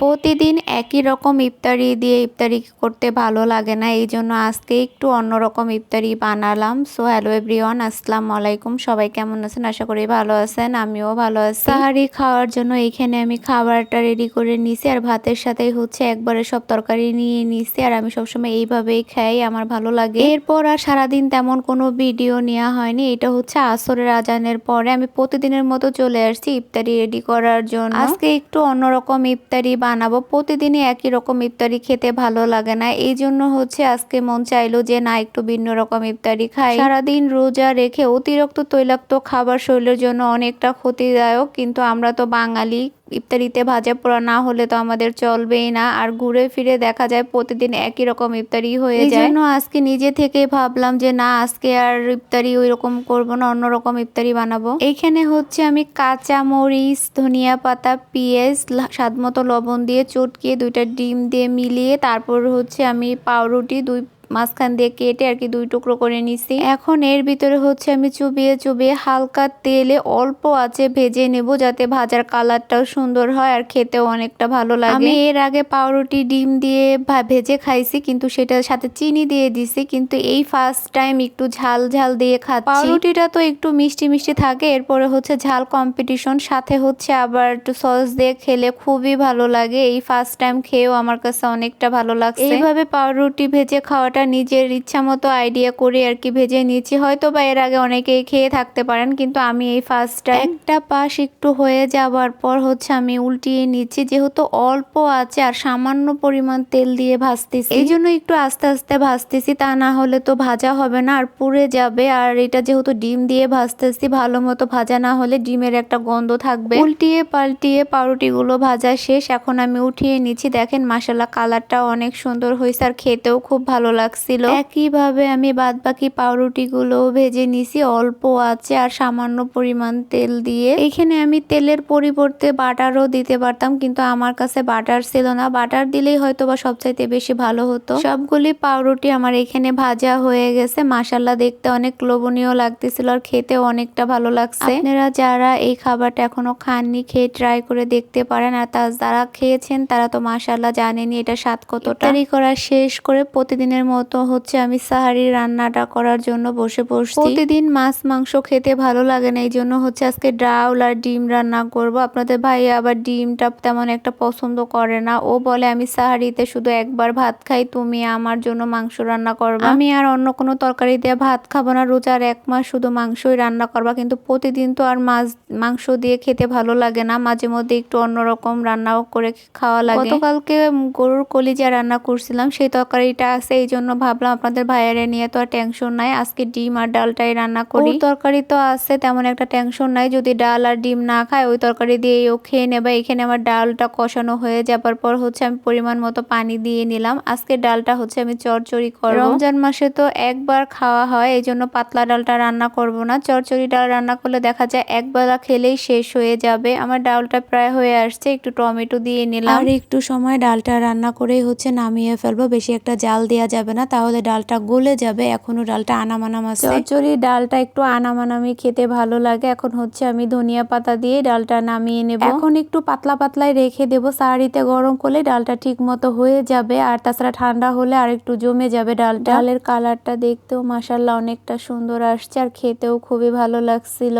প্রতিদিন একই রকম ইফতারি দিয়ে ইফতারি করতে ভালো লাগে না এই জন্য আজকে একটু অন্যরকম ইফতারি বানালাম। সো হ্যালো এভরিওয়ান আসসালামু আলাইকুম। সবাই কেমন আছেন? আশা করি ভালো আছেন আমিও ভালো আছি। সাহারি খাওয়ার জন্য এখানে আমি খাবারটা রেডি করে নিছি আর ভাতের সাথে হচ্ছে একবারে সব তরকারি নিয়ে নিছি আর আমি সবসময় এইভাবেই খাই আমার ভালো লাগে। এরপর আর সারাদিন তেমন কোনো ভিডিও নেওয়া হয়নি এটা হচ্ছে আসরের আজানের পরে আমি প্রতিদিনের মতো চলে আসছি ইফতারি রেডি করার জন্য। আজকে একটু অন্যরকম ইফতারি বানাবো। প্রতিদিনই একই রকম ইফতারি খেতে ভালো লাগে না। এই জন্য হচ্ছে আজকে মন চাইলো যে, না, একটু ভিন্ন রকম ইফতারি খাই। সারাদিন রোজা রেখে অতিরিক্ত তৈলাক্ত খাবার শরীরের জন্য অনেকটা ক্ষতিদায়ক, কিন্তু আমরা তো বাঙালি। ইফতারিতে ভাজা পোড়া না হলে তো আমাদের চলবেই না। আর ঘুরে ফিরে দেখা যায় প্রতিদিন একই রকম ইফতারি হয়ে যায়। জন্য আজকে নিজে থেকে ভাবলাম যে না আজকে আর ইফতারি ওই রকম করব না অন্যরকম ইফতারি বানাবো। এইখানে হচ্ছে আমি কাঁচা মরিচ ধনিয়া পাতা পেঁয়াজ স্বাদ মতো লবণ দিয়ে চটকিয়ে দুইটা ডিম দিয়ে মিলিয়ে তারপর হচ্ছে আমি পাউরুটি দুই মাঝখান দিয়ে কেটে আর কি দুই টুকরো করে নিছি। এখন এর ভিতরে হচ্ছে আমি চুবিয়ে চুবিয়ে হালকা তেলে অল্প আছে ভেজে নেব যাতে ভাজার কালারটাও সুন্দর হয় আর খেতেও অনেকটা ভালো লাগে। আমি এর আগে পাউরুটি ডিম দিয়ে ভেজে খাইছি কিন্তু সেটার সাথে চিনি দিয়ে দিছি কিন্তু এই ফার্স্ট টাইম একটু ঝাল ঝাল দিয়ে খাচ্ছি। পাউরুটিটা তো একটু মিষ্টি মিষ্টি থাকে এরপরে হচ্ছে ঝাল কম্পিটিশন সাথে হচ্ছে আবার একটু সস দিয়ে খেলে খুবই ভালো লাগে। এই ফার্স্ট টাইম খেয়েও আমার কাছে অনেকটা ভালো লাগছে। এইভাবে পাউরুটি ভেজে খাওয়াটা খাবারটা নিজের ইচ্ছা মতো আইডিয়া করে আর কি ভেজে নিচ্ছি হয়তো বা এর আগে অনেকেই খেয়ে থাকতে পারেন কিন্তু আমি এই ফার্স্ট টাইম একটা পাশ একটু হয়ে যাওয়ার পর হচ্ছে আমি উল্টিয়ে নিচ্ছি যেহেতু অল্প আছে আর সামান্য পরিমাণ তেল দিয়ে ভাজতেছি। এই জন্য একটু আস্তে আস্তে ভাজতেছি তা না হলে তো ভাজা হবে না আর পুড়ে যাবে। আর এটা যেহেতু ডিম দিয়ে ভাজতেছি ভালো মতো ভাজা না হলে ডিমের একটা গন্ধ থাকবে। উল্টিয়ে পাল্টিয়ে পাউরুটিগুলো ভাজা শেষ এখন আমি উঠিয়ে নিচ্ছি। দেখেন মাসালা কালারটা অনেক সুন্দর হয়েছে আর খেতেও খুব ভালো লাগে লাগছিল। একইভাবে আমি বাদ বাকি পাউরুটিগুলো ভেজে নিছি অল্প আছে আর সামান্য পরিমাণ তেল দিয়ে। এখানে আমি তেলের পরিবর্তে বাটারও দিতে পারতাম কিন্তু আমার কাছে বাটার ছিল না। বাটার দিলেই হয়তো বা সবচাইতে বেশি ভালো হতো। সবগুলি পাউরুটি আমার এখানে ভাজা হয়ে গেছে। মাসাল্লা দেখতে অনেক লোভনীয় লাগতেছিল আর খেতেও অনেকটা ভালো লাগছে। আপনারা যারা এই খাবারটা এখনও খাননি খেয়ে ট্রাই করে দেখতে পারেন। আর তা যারা খেয়েছেন তারা তো মাসাল্লাহ জানেনি এটা স্বাদ কতটা। করা শেষ করে প্রতিদিনের মতো হচ্ছে আমি সাহারি রান্নাটা করার জন্য বসে পড়ছি প্রতিদিন মাছ, মাংস খেতে ভালো লাগে না এই জন্য হচ্ছে আজকে ডাউল আর ডিম রান্না করব। আপনাদের ভাই আবার ডিমটা তেমন একটা পছন্দ করে না। ও বলে, আমি সাহারিতে শুধু একবার ভাত খাই, তুমি আমার জন্য মাংস রান্না করবা। আমি আর অন্য কোনো তরকারি দিয়ে ভাত খাব না রোজার এক মাস শুধু মাংসই রান্না করবা। কিন্তু প্রতিদিন তো আর মাছ, মাংস দিয়ে খেতে ভালো লাগে না, মাঝে মধ্যে একটু অন্যরকম রান্নাও করে খাওয়া লাগে। গতকালকে গরুর কলিজা রান্না করছিলাম, সেই তরকারিটা আছে এই জন্য জন্য ভাবলাম আপনাদের ভাইয়ারে নিয়ে তো আর টেনশন নাই। আজকে ডিম আর ডালটাই রান্না করি। তরকারি তো আছে তেমন একটা টেনশন নাই। যদি ডাল আর ডিম না খায় ওই তরকারি দিয়ে ও খেয়ে নেবে। এখানে আমার ডালটা কষানো হয়ে যাবার পর হচ্ছে আমি পরিমাণ মতো পানি দিয়ে নিলাম। আজকে ডালটা হচ্ছে আমি চরচড়ি করব। রমজান মাসে তো একবার খাওয়া হয় এই জন্য পাতলা ডালটা রান্না করব না। চরচড়ি ডাল রান্না করলে দেখা যায় একবেলা খেলেই শেষ হয়ে যাবে। আমার ডালটা প্রায় হয়ে আসছে একটু টমেটো দিয়ে নিলাম। আর একটু সময় ডালটা রান্না করেই হচ্ছে নামিয়ে ফেলব। বেশি একটা জাল দেওয়া যাবে না তাহলে ডালটা গলে যাবে। এখনও ডালটা আনামানাম আছে। চচ্চড়ি ডালটা একটু আনামানামি খেতে ভালো লাগে। এখন হচ্ছে আমি ধনিয়া পাতা দিয়ে ডালটা নামিয়ে নেব। এখন একটু পাতলা পাতলাই রেখে দেব। সাহারিতে গরম করলে ডালটা ঠিক মতো হয়ে যাবে। আর তাছাড়া ঠান্ডা হলে আর একটু জমে যাবে ডাল ডালের কালারটা দেখতেও মাসাল্লাহ অনেকটা সুন্দর আসছে। আর খেতেও খুবই ভালো লাগছিল।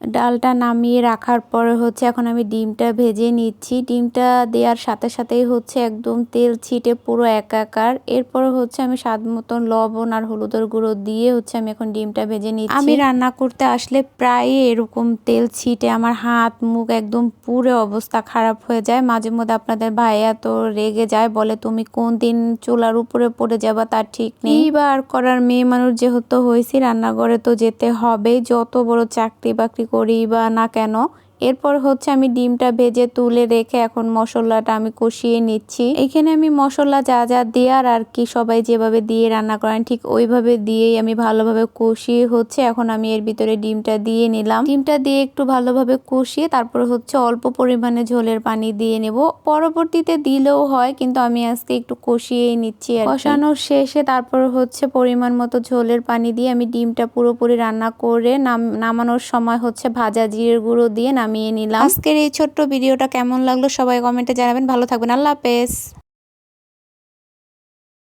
ডালটা নামিয়ে রাখার পরে হচ্ছে এখন আমি ডিমটা ভেজে নিচ্ছি। ডিমটা দেওয়ার সাথে সাথেই হচ্ছে একদম তেল ছিটে পুরো একাকার। এরপর হচ্ছে আমি স্বাদ মতন লবণ আর হলুদের গুঁড়ো দিয়ে হচ্ছে আমি এখন ডিমটা ভেজে নিচ্ছি। আমি রান্না করতে আসলে প্রায় এরকম তেল ছিটে আমার হাত মুখ একদম পুরো অবস্থা খারাপ হয়ে যায়। মাঝে মধ্যে আপনাদের ভাইয়া তো রেগে যায় বলে তুমি কোন দিন চুলার উপরে পড়ে যাবা? তার ঠিক নেই। বা করার মেয়ে মানুষ যেহেতু হয়েছি রান্নাঘরে তো যেতে হবে যত বড় চাকরি বাকরি করি বা না কেন এরপর হচ্ছে আমি ডিমটা ভেজে তুলে রেখে এখন মশলাটা আমি কষিয়ে নিচ্ছি। এখানে আমি মশলা যা যা দেওয়ার আর কি সবাই যেভাবে দিয়ে রান্না করেন, ঠিক ওইভাবে দিয়েই আমি ভালোভাবে কষিয়ে হচ্ছে এখন আমি এর ভিতরে ডিমটা দিয়ে নিলাম। ডিমটা দিয়ে একটু ভালোভাবে কষিয়ে তারপর হচ্ছে অল্প পরিমাণে ঝোলের পানি দিয়ে নেব। পরবর্তীতে দিলেও হয়, কিন্তু আমি আজকে একটু কষিয়েই নিচ্ছি কষানোর শেষে তারপর হচ্ছে পরিমাণ মতো ঝোলের পানি দিয়ে আমি ডিমটা পুরোপুরি রান্না করে নাম, নামানোর সময় হচ্ছে ভাজা জিরের গুঁড়ো দিয়ে নাম নামিয়ে নিলাম। আজকের এই ছোট্ট ভিডিওটা কেমন লাগল সবাই কমেন্টে জানাবেন। ভালো থাকবেন। আল্লাহ হাফেজ।